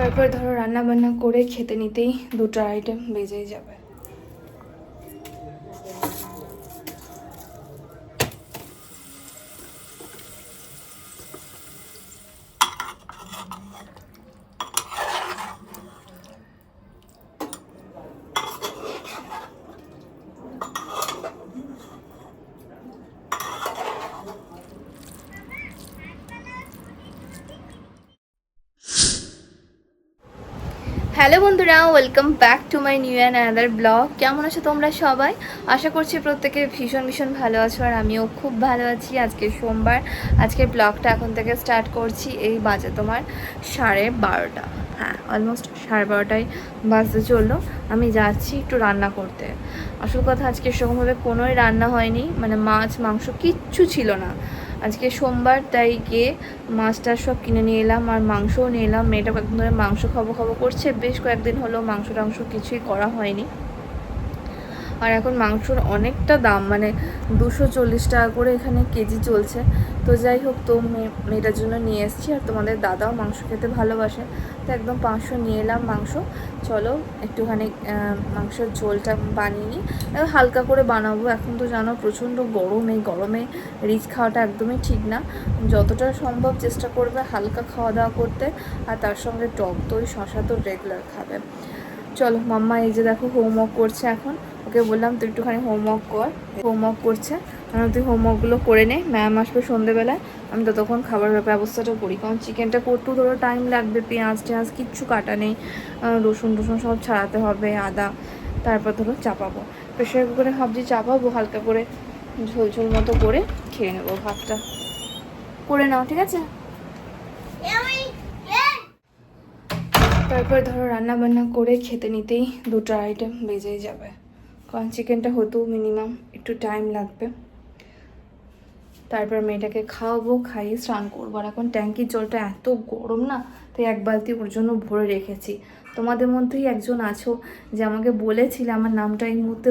তারপর ধরো রান্না বান্না করে খেতে নিতেই দুটো আইটেম বেজেই যাবে। হ্যালো বন্ধুরা, welcome back to my new and another blog. কেমন আছো তোমরা সবাই? আশা করছি প্রত্যেকে ভীষণ ভীষণ ভালো আছো আর আমিও খুব ভালো আছি। আজকে সোমবার আজকে ব্লগটা এখন থেকে স্টার্ট করছি। এই বাজে তোমার সাড়ে বারোটা। হ্যাঁ অলমোস্ট সাড়ে বারোটায় বাজতে চলল। আমি যাচ্ছি একটু রান্না করতে। আসল কথা আজকে সেরকমভাবে কোনোই রান্না হয়নি। মানে মাছ, মাংস কিচ্ছু ছিল না। আজকে সোমবার, তাই গিয়ে মাছটা সব কিনে নিয়ে এলাম আর মাংসও নিয়ে এলাম। মেয়েটা কয়েকদিন ধরে মাংস খাব খাব করছে। বেশ কয়েকদিন হলো মাংস টাংস কিছুই করা হয়নি। আর এখন মাংসর অনেকটা দাম মানে দুশো চল্লিশ টাকা করে এখানে কেজি চলছে। তো যাই হোক, তো মেয়ে- মেয়েটার জন্য নিয়ে এসেছি আর তোমাদের দাদাও মাংস খেতে ভালোবাসে। তো একদম পাঁচশো নিয়ে এলাম মাংস। চলো একটুখানি মাংসের ঝোলটা বানিয়ে নিই। হালকা করে বানাবো। এখন তো জানো প্রচণ্ড গরম, এই গরমে রিচ খাওয়াটা একদমই ঠিক না। যতটা সম্ভব চেষ্টা করবে হালকা খাওয়া দাওয়া করতে, আর তার সঙ্গে টক দই শশা তো রেগুলার খাবে। চলো মাম্মা এই যে দেখো হোমওয়ার্ক করছে এখন। ওকে বললাম তুই একটুখানি হোমওয়ার্ক কর। হোমওয়ার্ক করছে। কারণ তুই হোমওয়ার্কগুলো করে নে। ম্যাম আসবে সন্ধেবেলায়। আমি ততক্ষণ খাবার ব্যবস্থাটা করি। কারণ চিকেনটা করতেও ধরো টাইম লাগবে। পেঁয়াজ টেঁয়াজ কিচ্ছু কাটা নেই। রসুন টসুন সব ছাড়াতে হবে, আদা। তারপর ধরো চাপাবো। প্রেশার কুকারে ভাবছি চাপাবো, হালকা করে ঝোল ঝোল মতো করে খেয়ে নেব ভাতটা। করে নাও, ঠিক আছে? তারপর ধরো রান্না বান্না করে খেতে নিতেই দুটো আইটেম বেজেই যাবে। কারণ চিকেনটা হতেও মিনিমাম একটু টাইম লাগবে। তারপর মেয়েটাকে খাওয়াবো, খাইয়ে স্নান করব। আর এখন ট্যাঙ্কির জলটা এত গরম না, তাই এক বালতি ওর জন্য ভরে রেখেছি। তোমাদের মধ্যেই একজন আছো যে আমাকে বলেছিলে, আমার নামটা এই মুহূর্তে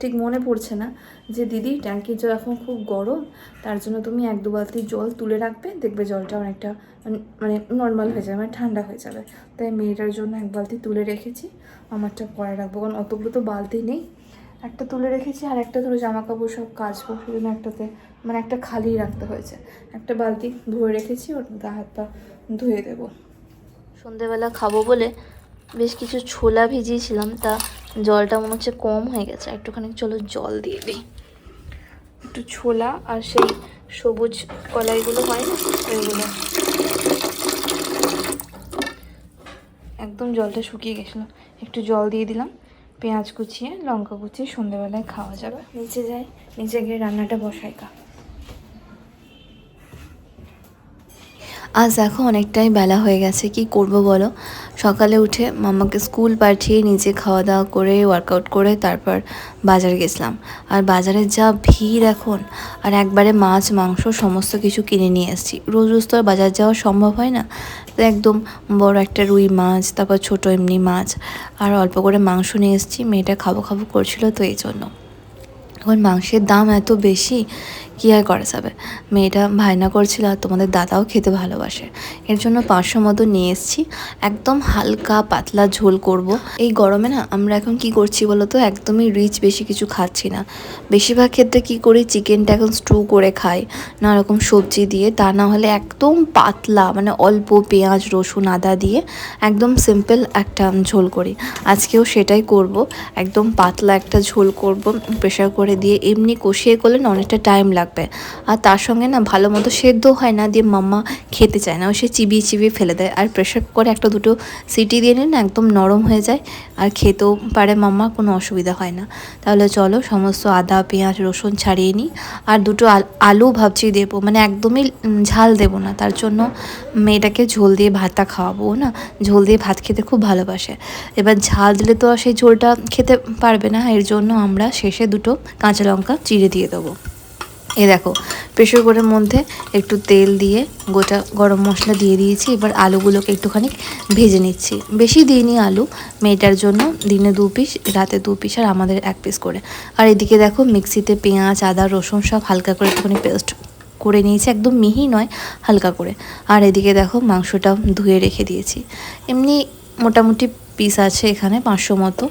ঠিক মনে পড়ছে না, যে দিদি, ট্যাঙ্কির জল এখন খুব গরম, তার জন্য তুমি এক দু বালতি জল তুলে রাখবে, দেখবে জলটা অনেকটা, মানে- মানে নর্মাল হয়ে যাবে মানে ঠান্ডা হয়ে যাবে। তাই মেয়েটার জন্য এক বালতি তুলে রেখেছি, আমারটা পরে রাখব, কারণ অতগুলো তো বালতি নেই। একটা তুলে রেখেছি আর একটা ধরো জামা কাপড় সব কাচবো সেজন্য একটাতে। মানে একটা খালি রাখতে হয়েছে। একটা বালতি ধুয়ে রেখেছি ওর গা হাত পা ধুয়ে দেবো। সন্ধেবেলা খাব বলে বেশ কিছু ছোলা ভিজিয়েছিলাম তা জলটা মনে হচ্ছে কম হয়ে গেছে। একটুখানি চলো জল দিয়ে দিই। একটু ছোলা আর সেই সবুজ কলাইগুলো হয় না ওইগুলো একদম জলটা শুকিয়ে গেছিল। একটু জল দিয়ে দিলাম। পেঁয়াজ কুচিয়ে লঙ্কা কুচিয়ে সন্ধেবেলায় খাওয়া যাবে। নিচে যাই নিচে গিয়ে রান্নাটা বসাই কা আজ দেখো অনেকটাই বেলা হয়ে গেছে, কি করব বলো? সকালে উঠে মামাকে স্কুল পাঠিয়ে নিজে খাওয়া দাওয়া করে ওয়ার্কআউট করে তারপর বাজার গেছিলাম। আর বাজারে যা ভিড় এখন, আর একবারে মাছ, মাংস সমস্ত কিছু কিনে নিয়ে এসেছি। রোজ রোজ তো আর বাজার যাওয়া সম্ভব হয় না। তো একদম বড় একটা রুই মাছ, তারপর ছোট এমনি মাছ, আর অল্প করে মাংস নিয়ে এসেছি। মেয়েটা খাব খাব করছিল তো এই জন্য। এখন মাংসের দাম এত বেশি কী আর করা যাবে? মেয়েটা ভাইনা করছিল আর তোমাদের দাদাও খেতে ভালোবাসে। এর জন্য পাঁচশো মতো নিয়ে এসেছি। একদম হালকা পাতলা ঝোল করব। এই গরমে না আমরা এখন কি করছি বলো তো? একদমই রিচ বেশি কিছু খাচ্ছি না। বেশিরভাগ ক্ষেত্রে কি করি? চিকেনটা এখন স্টু করে খাই নানা রকম সবজি দিয়ে। তা না হলে একদম পাতলা মানে অল্প পেঁয়াজ, রসুন, আদা দিয়ে একদম সিম্পল একটা ঝোল করি। আজকেও সেটাই করব। একদম পাতলা একটা ঝোল করব। প্রেশার করে দিয়ে এমনি কষিয়ে করলে অনেকটা টাইম লাগবে। আর তার সঙ্গে না ভালো মতো সেদ্ধ হয় না, দিয়ে মাম্মা খেতে চায় না। ও সে চিবিয়ে চিবিয়ে ফেলে দেয়। আর প্রেশার করে একটা দুটো সিটি দিয়ে নিলে না একদম নরম হয়ে যায়। আর খেতেও পারে মাম্মা, কোনো অসুবিধা হয় না। তাহলে চলো সমস্ত আদা, পেঁয়াজ, রসুন ছাড়িয়ে নিই। আর দুটো আল- ভাবছি দেবো। মানে একদমই ঝাল দেবো না। তার জন্য মেয়েটাকে ঝোল দিয়ে ভাতটা খাওয়াবো। না ঝোল দিয়ে ভাত খেতে খুব ভালোবাসে। এবার ঝাল দিলে তো আর সেই ঝোলটা খেতে পারবে না। এর জন্য আমরা শেষে দুটো কাঁচা লঙ্কা, চিড়ে দিয়ে দেবো। এ দেখো প্রেশার কুকারের মধ্যে একটু তেল দিয়ে গোটা গরম মশলা দিয়ে দিয়েছি, এবার আলুগুলোকে একটুখানি ভেজে নিচ্ছি। বেশি দিইনি আলু, মেয়েটার জন্য দিনে দু পিস রাতে দু পিস আর আমাদের এক পিস করে। আর এদিকে দেখো, মিক্সিতে পেঁয়াজ, আদা, রসুন সব হালকা করে একটুখানি পেস্ট করে নিয়েছি, একদম মিহি নয়, হালকা করে। আর এদিকে দেখো মাংসটা ধুয়ে রেখে দিয়েছি। এমনি মোটামুটি পিস আছে এখানে পাঁচশো মতো।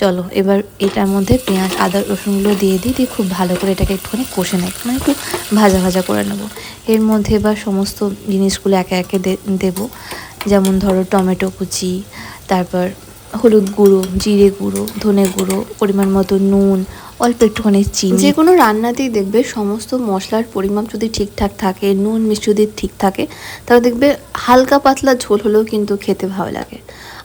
চলো, এবার এটার মধ্যে পেঁয়াজ, আদা, রসুনগুলো দিয়ে দিই, দিয়ে খুব ভালো করে এটাকে একটুখানি কষে নেব। মানে একটু ভাজা ভাজা করে নেব। এর মধ্যে এবার সমস্ত জিনিসগুলো একে একে দেবো। যেমন ধরো টমেটো কুচি, তারপর হলুদ গুঁড়ো, জিরে গুঁড়ো, ধনে গুঁড়ো, পরিমাণ মতো নুন, অল্প একটুখানি চিনি। যে কোনো রান্নাতেই দেখবে সমস্ত মশলার পরিমাপ যদি ঠিকঠাক থাকে, নুন মিষ্টি যদি ঠিক থাকে, তাহলে দেখবে হালকা পাতলা ঝোল হলেও কিন্তু খেতে ভালো লাগে।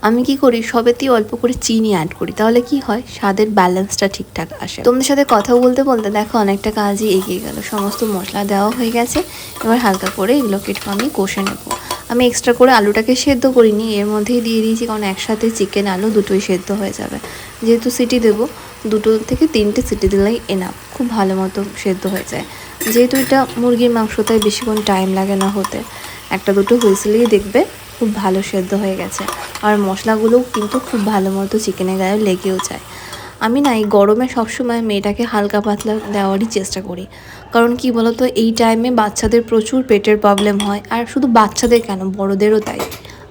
আমি কি করি? সবেতেই অল্প করে চিনি অ্যাড করি। তাহলে কি হয়? স্বাদের ব্যালেন্সটা ঠিকঠাক আসে। তোমাদের সাথে কথা বলতে বলতে দেখো অনেকটা কাজই এগিয়ে গেল। সমস্ত মশলা দেওয়া হয়ে গেছে। এবার হালকা করে এগুলোকে একটু আমি কষে নেব। আমি এক্সট্রা করে আলুটাকে সেদ্ধ করিনি। এর মধ্যেই দিয়ে দিয়েছি কারণ একসাথে চিকেন আলু দুটোই সেদ্ধ হয়ে যাবে। যেহেতু সিটি দেবো, দুটো থেকে তিনটে সিটি দিলেই এনাফ খুব ভালো মতো সেদ্ধ হয়ে যায়। যেহেতু এটা মুরগির মাংস বেশিক্ষণ টাইম লাগে না হতে। একটা দুটো হুইসেলেই দেখবে খুব ভালো সেদ্ধ হয়ে গেছে। আর মশলাগুলোও কিন্তু খুব ভালো মতো চিকেনের গায়ে লেগেও যায়। আমি না এই গরমে সবসময় মেয়েটাকে হালকা পাতলা দেওয়ারই চেষ্টা করি। কারণ কি বলতো, এই টাইমে বাচ্চাদের প্রচুর পেটের প্রবলেম হয়, আর শুধু বাচ্চাদের কেন, বড়োদেরও তাই।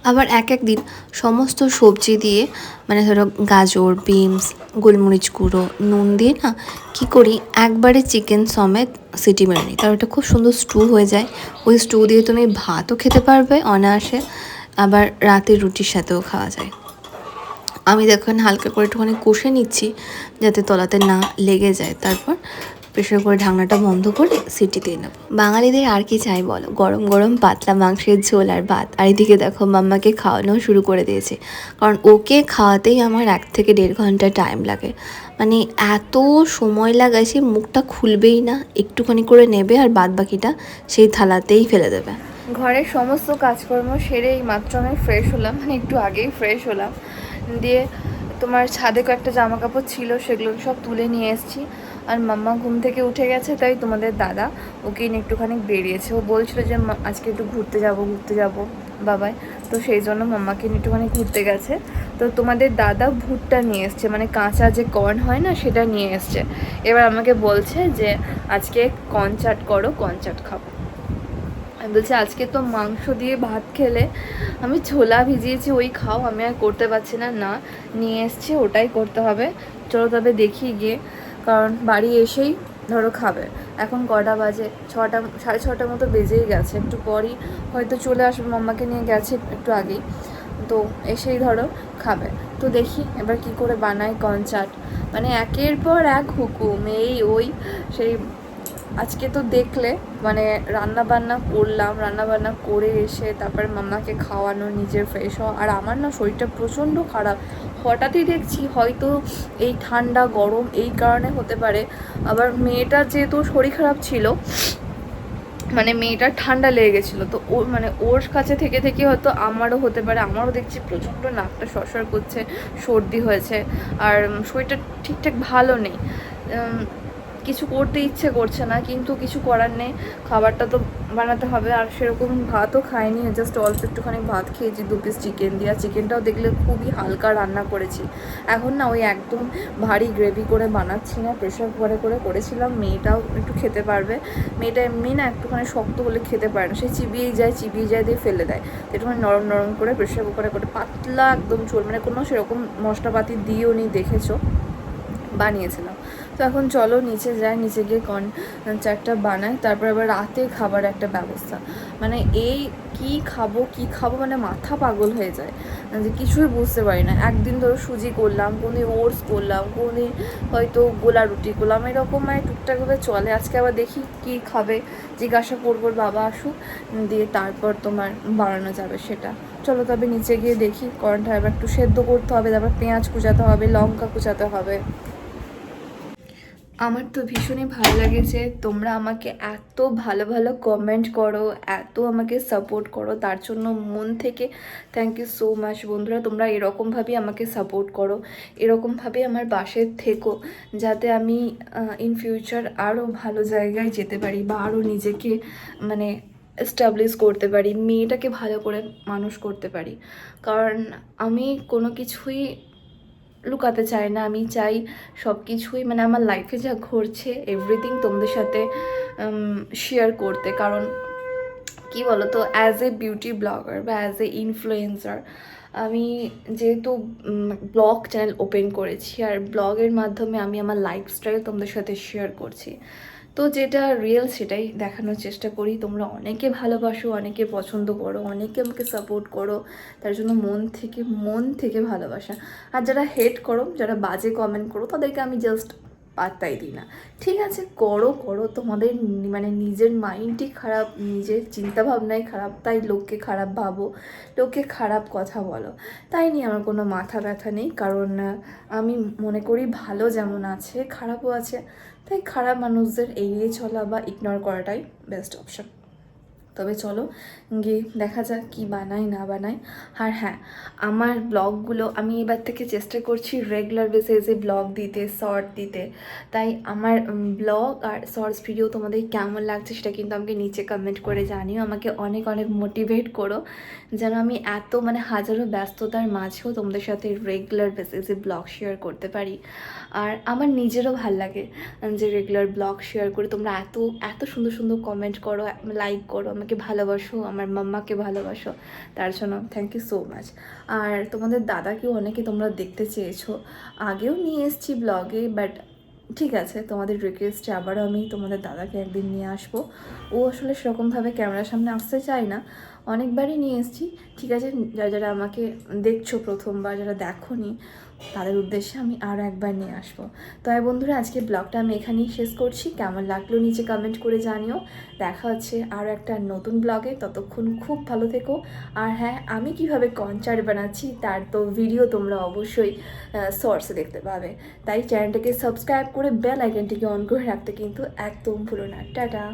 আবার এক এক দিন সমস্ত সবজি দিয়ে মানে ধরো গাজর বিনস গোলমরিচ গুঁড়ো, নুন দিয়ে না কি করি, একবারে চিকেন সমেত সিটি মেরে নিই। তার ওটা খুব সুন্দর স্টু হয়ে যায়। ওই স্টু দিয়ে তুমি ভাতও খেতে পারবে অনায়াসে। আবার রাতের রুটির সাথেও খাওয়া যায়। আমি দেখুন হালকা করে একটুখানি কষে নিচ্ছি যাতে তলাতে না লেগে যায়। তারপর প্রেশার করে ঢাকনাটা বন্ধ করে সিটি দিয়ে নেব। বাঙালিদের আর কি চাই বলো? গরম গরম পাতলা মাংসের ঝোল আর ভাত। আর এদিকে দেখো মাম্মাকে খাওয়ানো শুরু করে দিয়েছে। কারণ ওকে খাওয়াতেই আমার এক থেকে দেড় ঘণ্টা টাইম লাগে। মানে এত সময় লাগায় সে মুখটা খুলবেই না। একটুখানি করে নেবে আর বাদ বাকিটা সেই থালাতেই ফেলে দেবে। ঘরের সমস্ত কাজকর্ম সেরে এই মাত্র আমি ফ্রেশ হলাম মানে একটু আগেই ফ্রেশ হলাম। দিয়ে তোমার ছাদে কয়েকটা জামা কাপড় ছিল সেগুলো সব তুলে নিয়ে এসেছি। আর মাম্মা ঘুম থেকে উঠে গেছে তাই তোমাদের দাদা ওকে একটুখানি বেরিয়েছে। ও বলছিল যে "মা, আজকে একটু ঘুরতে যাব ঘুরতে যাব বাবাই তো সেই জন্য মাম্মাকে একটুখানি ঘুরতে গেছে। তো তোমাদের দাদা ভুট্টা নিয়ে এসছে মানে কাঁচা যে কর্ন হয় না সেটা নিয়ে এসছে। এবার আমাকে বলছে যে আজকে কনচাট করো কনচাট খাব। বলছি, আজকে তো মাংস দিয়ে ভাত খেলে আমি ছোলা ভিজিয়েছি, ওই খাও, আমি আর করতে পারছি না। না, নিয়ে এসছি, ওটাই করতে হবে। চলো তবে দেখি গিয়ে, কারণ বাড়ি এসেই ধরো খাবে। এখন কটা বাজে? ছটা, সাড়ে ছটার মতো বেজেই গেছে। একটু পরই হয়তো চলে আসবে, মাম্মাকে নিয়ে গেছে একটু আগেই। তো এসেই ধরো খাবে। তো দেখি এবার কি করে বানাই কনচাট মানে একের পর এক হুকুম, এই ওই সেই আজকে তো দেখলে মানে রান্না বান্না করলাম, রান্না বান্না করে এসে তারপরে মাম্মাকে খাওয়ানো, নিজের ফ্রেশ হওয়া, আর আমার না শরীরটা প্রচণ্ড খারাপ। হঠাৎই দেখছি হয়তো এই ঠান্ডা, গরম এই কারণে হতে পারে। আবার মেয়েটার যেহেতু শরীর খারাপ ছিল মানে মেয়েটার ঠান্ডা লেগে গেছিল, তো ওর মানে ওর কাছে থেকে থেকে হয়তো আমারও হতে পারে। আমারও দেখছি প্রচণ্ড নাকটা সরসর করছে, সর্দি হয়েছে, আর শরীরটা ঠিকঠাক ভালো নেই। কিছু করতে ইচ্ছে করছে না, কিন্তু কিছু করার নেই। খাবারটা তো বানাতে হবে, আর সেরকম ভাতও খাইনি জাস্ট অল্প একটুখানি ভাত খেয়েছি, দু পিস চিকেন দিয়ে। চিকেনটাও দেখলে খুবই হালকা রান্না করেছি। এখন না ওই একদম ভারী গ্রেভি করে বানাচ্ছি না প্রেশার কুকারে করে করেছিলাম, মেয়েটাও একটু খেতে পারবে। মেয়েটা এমনি না একটুখানি শক্ত হলে খেতে পারে না, সে চিবিয়েই যায়, চিবিয়ে যায় দিয়ে ফেলে দেয়। একটুখানি নরম নরম করে প্রেশার কুকারে করে পাতলা একদম ঝোল মানে কোনো সেরকম মশলাপাতি দিয়েও নি দেখেছ? বানিয়েছিলাম। তো এখন চলো নিচে যাই, নিচে গিয়ে কর্ন চারটা বানাই, তারপর আবার রাতে খাবার একটা ব্যবস্থা। মানে এই কি খাব কি খাব মানে মাথা পাগল হয়ে যায়। যে কিছুই বুঝতে পারি না। একদিন ধরো সুজি করলাম, কোনদিন ওটস করলাম, কোনদিন হয়তো গোলা রুটি করলাম, এরকম মানে টুকটাকভাবে চলে। আজকে আবার দেখি কি খাবে, জিজ্ঞাসা করব বাবা আসুক, দিয়ে তারপর তোমার বানানো যাবে সেটা। চলো তবে নিচে গিয়ে দেখি, কর্নটা এবার একটু সেদ্ধ করতে হবে, তারপর পেঁয়াজ কুচাতে হবে, লঙ্কা কুচাতে হবে। আমার তো ভীষণই ভালো লেগেছে তোমরা আমাকে এত ভালো ভালো কমেন্ট করো, এত আমাকে সাপোর্ট করো, তার জন্য মন থেকে থ্যাংক ইউ সো মাচ বন্ধুরা। তোমরা এরকমভাবেই আমাকে সাপোর্ট করো, এরকমভাবেই আমার পাশে থেকো, যাতে আমি ইন ফিউচার আরও ভালো জায়গায় যেতে পারি বা আরও নিজেকে মানে এস্টাবলিশ করতে পারি, মেয়েটাকে ভালো করে মানুষ করতে পারি। কারণ আমি কোনো কিছুই লুকাতে চাই না। আমি চাই সব কিছুই মানে আমার লাইফে যা ঘটছে এভরিথিং তোমাদের সাথে শেয়ার করতে। কারণ কি বলতো অ্যাজ এ বিউটি ব্লগার বা অ্যাজ এ ইনফ্লুয়েন্সার আমি যেহেতু ব্লগ চ্যানেল ওপেন করেছি, আর ব্লগের মাধ্যমে আমি আমার লাইফস্টাইল তোমাদের সাথে শেয়ার করছি। তো যেটা রিয়েল সেটাই দেখানোর চেষ্টা করি। তোমরা অনেকে ভালোবাসো, অনেকে পছন্দ করো, অনেকে আমাকে সাপোর্ট করো। তার জন্য মন থেকে মন থেকে ভালোবাসা। আর যারা হেট করো, যারা বাজে কমেন্ট করো, তাদেরকে আমি জাস্ট পাত্তাই দিই না। ঠিক আছে, করো করো। তোমাদের মানে নিজের মাইন্ডই খারাপ, নিজের চিন্তাভাবনাই খারাপ, তাই লোককে খারাপ ভাবো, লোককে খারাপ কথা বলো। তাই নিয়ে আমার কোনো মাথা ব্যথা নেই। কারণ আমি মনে করি ভালো যেমন আছে, খারাপও আছে। তাই খারাপ মানুষদের এড়িয়ে চলা বা ইগনোর করাটাই বেস্ট অপশন তবে চলো গিয়ে দেখা যাক কি বানাই, না বানাই। আর হ্যাঁ আমার ব্লগগুলো আমি এবার থেকে চেষ্টা করছি রেগুলার বেসিসে ব্লগ দিতে শর্ট দিতে। তাই আমার ব্লগ আর শর্টস ভিডিও তোমাদের কেমন লাগছে সেটা কিন্তু আমাকে নিচে কমেন্ট করে জানিও। আমাকে অনেক অনেক মোটিভেট করো। যেন আমি এত মানে হাজারো ব্যস্ততার মাঝেও তোমাদের সাথে রেগুলার বেসিসে ব্লগ শেয়ার করতে পারি। আর আমার নিজেরও ভালো লাগে যে রেগুলার ব্লগ শেয়ার করে তোমরা এত এত সুন্দর সুন্দর কমেন্ট করো লাইক করো, আমাকে ভালোবাসো, আমার মাম্মাকে ভালোবাসো, তার জন্য থ্যাংক ইউ সো মাচ আর তোমাদের দাদাকেও অনেকে তোমরা দেখতে চেয়েছো। আগেও নিয়ে এসেছি ব্লগে বাট ঠিক আছে, তোমাদের রিকোয়েস্টে আবারও আমি তোমাদের দাদাকে একদিন নিয়ে আসব। ও আসলে সেরকমভাবে ক্যামেরার সামনে আসতে চায় না। অনেকবারই নিয়ে এসেছি। ঠিক আছে, যারা যারা আমাকে দেখছ প্রথমবার, যারা দেখোনি তাদের উদ্দেশ্যে আমি আরও একবার নিয়ে আসব। তাই বন্ধুরা আজকে ব্লগটা আমি এখানেই শেষ করছি। কেমন লাগল নিচে কমেন্ট করে জানিও। দেখা হচ্ছে আরও একটা নতুন ব্লগে। ততক্ষণ খুব ভালো থেকো। আর হ্যাঁ আমি কীভাবে কনচার্ট বানাচ্ছি তার তো ভিডিও তোমরা অবশ্যই শর্টসে দেখতে পাবে। তাই চ্যানেলটাকে সাবস্ক্রাইব করে বেল আইকনটিকে অন করে রাখতে কিন্তু একদম ভুলো না। টাটা!